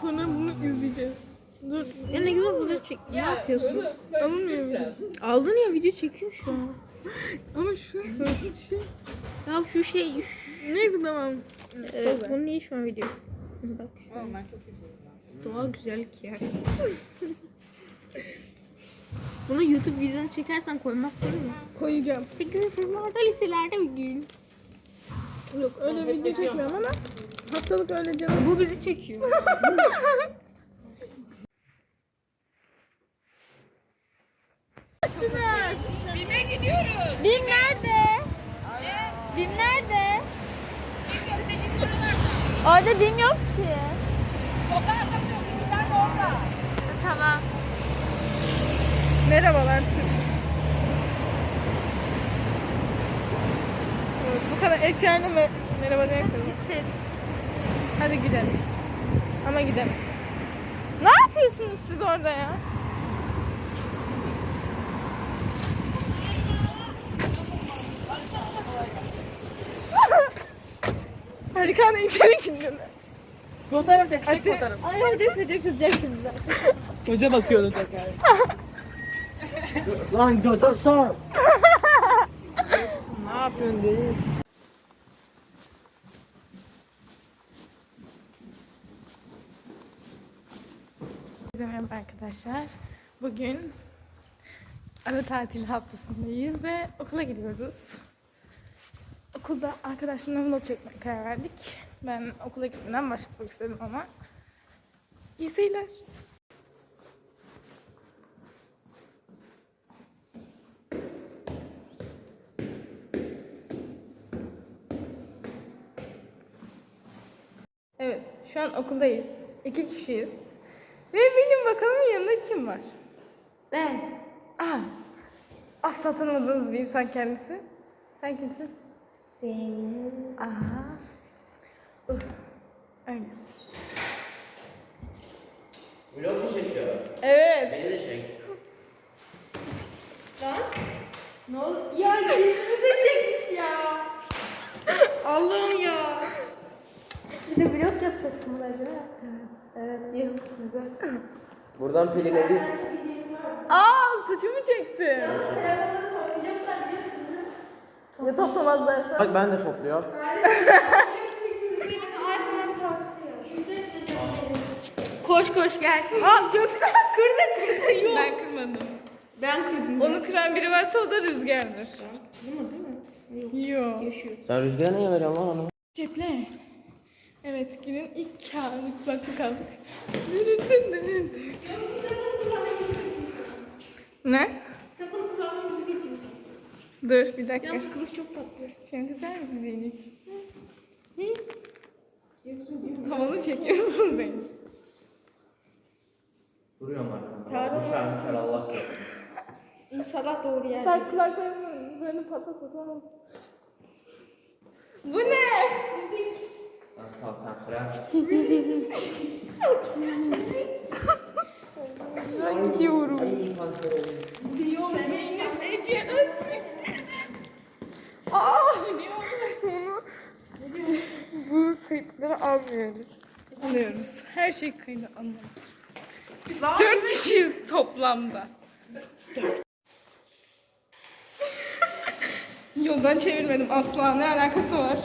Sonra bunu izleyeceğiz. Dur. Ya ne güzel video çek. Ne yapıyorsun? Alınmıyor mu? Aldın ya video çekiyor şu an. Ama şu şey. Ya şu şey. Neyse tamam. Evet, bu niye şu an video? Bak. Doğal güzellik ya. Bunu YouTube videonu çekersen koymazsın mı? Koyacağım. 8. sınıflarda liselerde bir gün. Yok öyle video çekmiyorum ama haftalık öyle canım. Bu bizi çekiyor. Bime gidiyoruz. Bim nerede? Bim nerede? Öteki. Orada Bim yok ki. Sokağa sapıyorsun bir tane orada. Tamam. Merhabalar Türk. Bu kadar eşyayla me merhaba ne yapalım? Hadi gidelim. Ama gidelim. Ne yapıyorsunuz siz orada ya? Harika içeri gidiyor. Fotoğraf tek tek fotoğraf. Ay hoca hoca kızacak şimdi. Hoca bakıyordu tekrar. Lan götür sor. ne yapıyorsun değil? Merhaba arkadaşlar. Bugün ara tatil haftasındayız ve okula gidiyoruz. Okulda arkadaşlarımla vlog çekmeye karar verdik. Ben okula gitmeden başlamak istedim ama iyi seyirler. Evet, şu an okuldayız. İki kişiyiz. Ve benim bakalım yanında kim var? Ben. Aa, asla tanımadığınız bir insan kendisi. Sen kimsin? Seni. Aha. Uh, Öyle. Vlog mu çekiyor? Evet. Beni de çek. Ne oldu? Ya de çekmiş ya. Allah'ım ya. Bir de vlog yapacaksın buna değil mi? Evet. Evet yazık bize. Buradan Pelin Ediz. Aa, saçımı çekti. Ya toplamazlarsa? Bak ben de topluyorum. Koş koş gel. Aa, yoksa kırdı kırdı. Yok. Ben kırmadım. Ben kırdım. Onu kıran biri varsa o da rüzgardır. Kırma değil mi? Yok. Yaşıyor. Sen rüzgara niye veriyorsun lan onu? Ceple. Evet, günün ilk kağıdı kulaklık aldık. ne? Müzik. Dur bir dakika. Yalnız kılıf çok tatlı. Şunu tutar mısın Zeynep? Hı? Tavanı çekiyorsun Zeynep. Duruyorum arkasında. Düşer düşer Allah korusun. İnşallah doğru yer. Sen kulaklarının üzerine patlat o tamam. Bu ne? Sen sal sen kırar. Ben gidiyorum. Diyor Ece Özgür. Aa! Onu bu kayıtları almıyoruz. Alıyoruz. Her şey kaydı. Biz dört kişiyiz toplamda. Yoldan çevirmedim asla. Ne alakası var?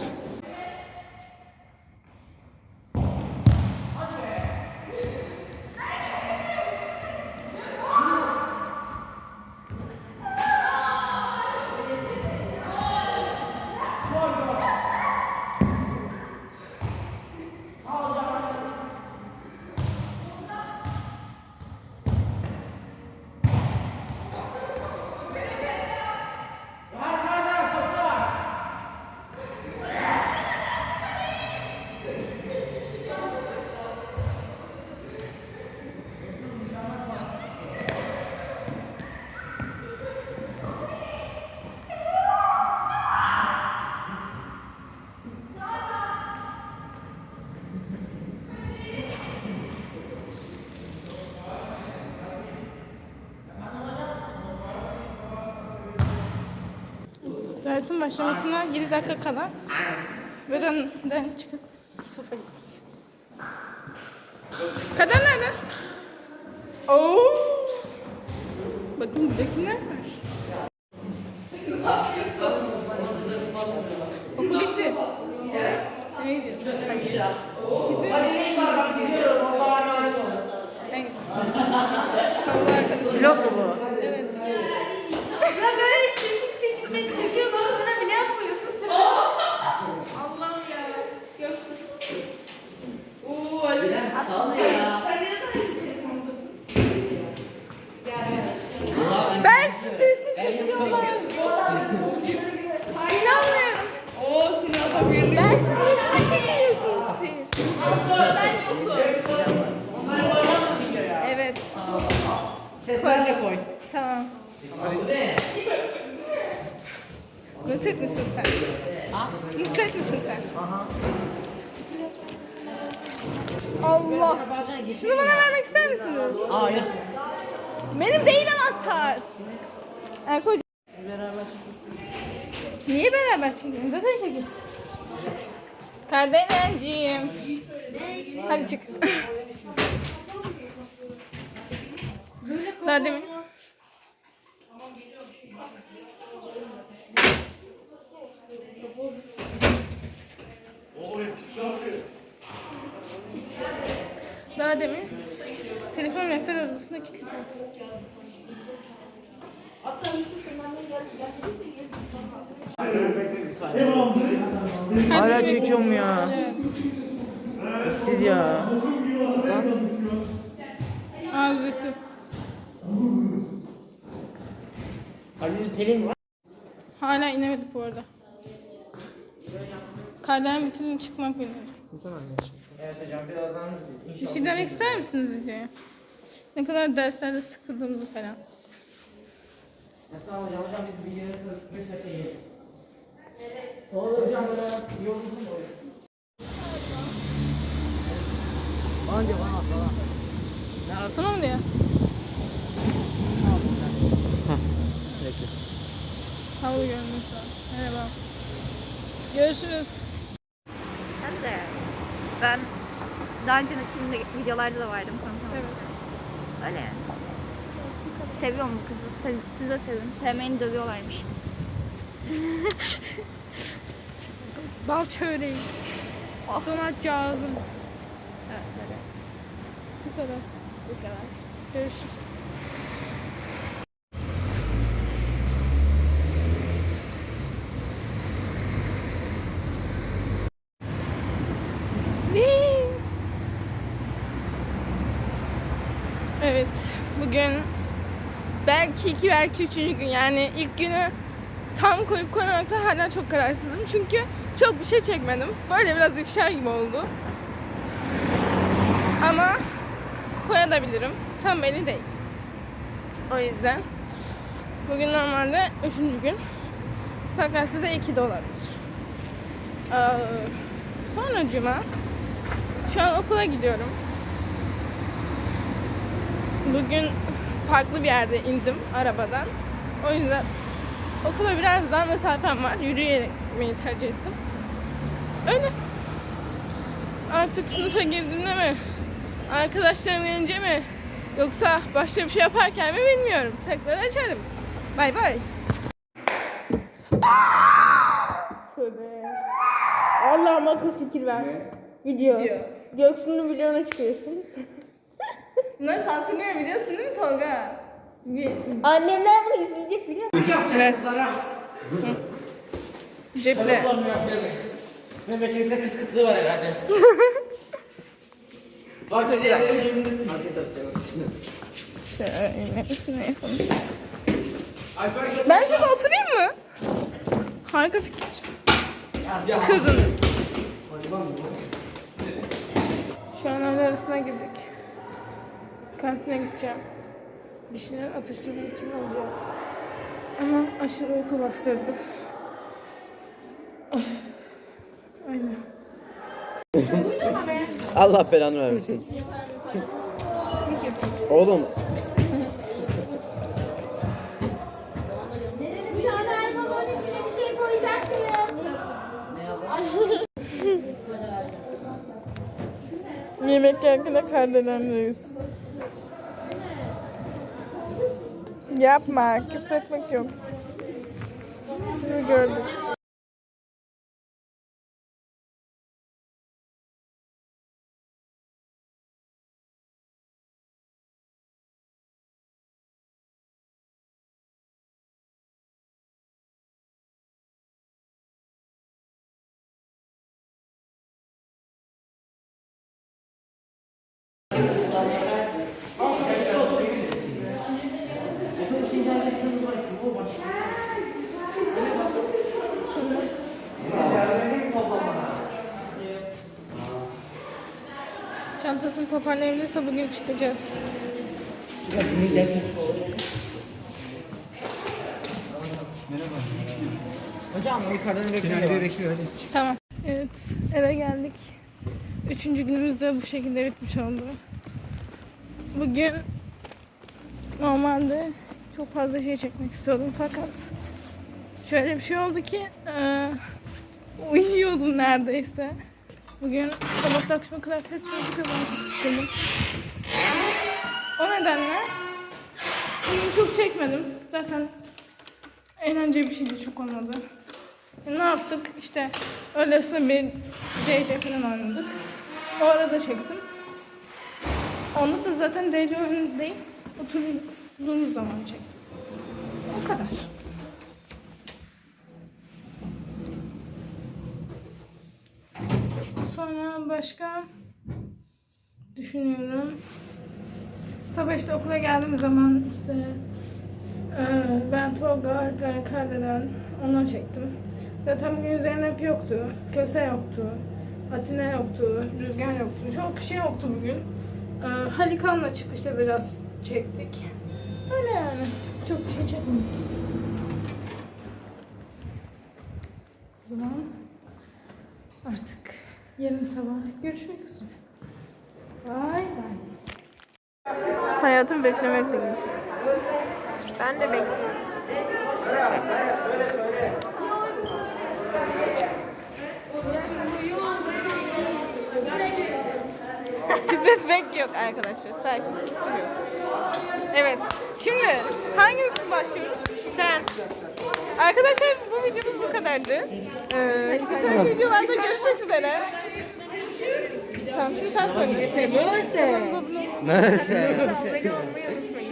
Başlamasına 7 dakika kala. Beden'den çıkıp sınıfa gidiyoruz. Kader nerede? Oo. Bakın buradakiler var. Okul bitti. Gidiyorsun? Ne var bak gidiyorum. Allah'a emanet olun. Havalı arkadaşım. Vlog mu bu? Evet. Ya böyle çekip çekip beni çekiyorsun sonra bile yapmıyorsun. Allah'ım ya. Göksün. Ben size resim çekiyorum. İnanmıyorum. Oo seni atabilirim. Ben siz resim çekiyorsunuz siz. Evet. Seslerle koy. Tamam. Nusret misin sen? Nusret misin sen? Allah. Şunu bana vermek ister misiniz? Hayır. Benim değil anahtar. Erko hocam. Niye beraber çekiyorsun? Zaten çekin. Kardeşciğim. Hadi çık. Daha demin. Daha demin telefon rehber odasında kilitli kaldı. Hala çekiyorum ya. Siz ya. Zühtü. Halil Pelin var. Hala inemedik bu arada. Kardan bütün çıkmak bilmiyorum. Evet hocam birazdan Bir şey demek ister misiniz videoya? Ne kadar derslerde sıkıldığımızı falan. Tamam hocam hocam biz bir yere 45 dakika yiyelim. Sonra hocam biraz yolumuzun mu? Bana diyor bana at bana. Ne Sana mı diyor? Bekle. Havalı. Merhaba. Görüşürüz. Ben daha önceki filmde, videolarda da vardım konuşamam. Evet. Öyle yani. Seviyorum bu kızı. Siz, siz de seviyorum. Sevmeyeni dövüyorlarmış. Bal çöreği. Donat cağızım. Evet öyle. Bu kadar. Bu kadar. Görüşürüz. Evet, bugün belki iki belki üçüncü gün yani ilk günü tam koyup koymamakta hala çok kararsızım çünkü çok bir şey çekmedim. Böyle biraz ifşa gibi oldu. Ama koyabilirim. Tam belli değil. O yüzden bugün normalde üçüncü gün. Fakat size iki de olabilir. Ee, sonra cuma. Şu an okula gidiyorum. Bugün farklı bir yerde indim arabadan. O yüzden okula biraz daha mesafem var. Yürüyerek gitmeyi tercih ettim. Öyle. Artık sınıfa girdiğimde mi arkadaşlarım gelince mi yoksa başka bir şey yaparken mi bilmiyorum. Tekrar açarım. Bay bay. Tövbe. Allah'ım akıl fikir ver. Video. Göksu'nun videona çıkıyorsun. Bunları sansürlüyorum biliyorsun değil mi Tolga? Annemler bunu izleyecek biliyor musun? Yapacağız kızlara. Ceple. Memlekette kız kıtlığı var herhalde. Bak seni ellerim cebimde. Şöyle üstüne yapalım. Alper gel. Ben şurada oturayım mı? Harika fikir. Kızınız. Şu an öğle arasına girdik. Kantine gideceğim. Bir şeyler atıştırmak için alacağım. Ama aşırı uyku bastırdı. Ah, Aynen. Allah belanı vermesin. Oğlum Bir tane elmanın içine bir şey koyacaksın. Yemek yerken kardelendeyiz. Yapma, küfür etmek yok. Sizi gördük. Çantasını toparlayabilirse bugün çıkacağız. Hocam o yukarıdan bekliyor. bekliyor hadi. Tamam. Evet, eve geldik. Üçüncü günümüz de bu şekilde bitmiş oldu. Bugün normalde çok fazla şey çekmek istiyordum fakat şöyle bir şey oldu ki eee, uyuyordum neredeyse. Bugün sabahtan akşama kadar test ben çok sıkıldım. O nedenle bugün çok çekmedim. Zaten eğlenceli bir şeydi çok olmadı. E, Ne yaptık? İşte öylesine bir DC falan oynadık. O arada çektim. Onu da zaten DC oyunu değil, oturduğumuz zaman çektim. O kadar. Sonra başka düşünüyorum. Sabah işte okula geldiğim zaman işte ee, ben Tolga, Alper, Kardelen ondan çektim. Zaten bugün Zeynep yoktu, Köse yoktu, Atine yoktu, Rüzgar yoktu. Çok şey yoktu bugün. Ee, Halikan'la çıkışta biraz çektik. Öyle yani. Çok bir şey çekmedik. O zaman artık yarın sabah görüşmek üzere. Bay bay. Hayatım beklemekle geçiyor. Ben de bekliyorum. Küfretmek yok arkadaşlar. Sakin. yok. Evet. Şimdi hangimiz başlıyoruz? Sen. Arkadaşlar bu videomuz bu kadardı. Ee, sonraki videolarda görüşmek üzere. Tamam şimdi sen söyle. Neyse. Neyse.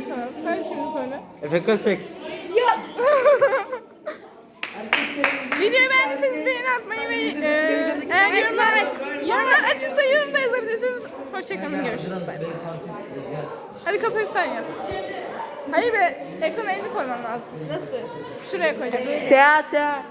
Tamam sen şimdi söyle. Efeka seks. Videoyu beğendiyseniz beğeni atmayı ve e, eğer yorumlar, yorumlar açıksa yorum da yazabilirsiniz. Hoşçakalın görüşürüz. Hadi kapıyı sen yap. Hayır be ekrana elini koyman lazım. Nasıl? Şuraya koyacaksın. Seha seha.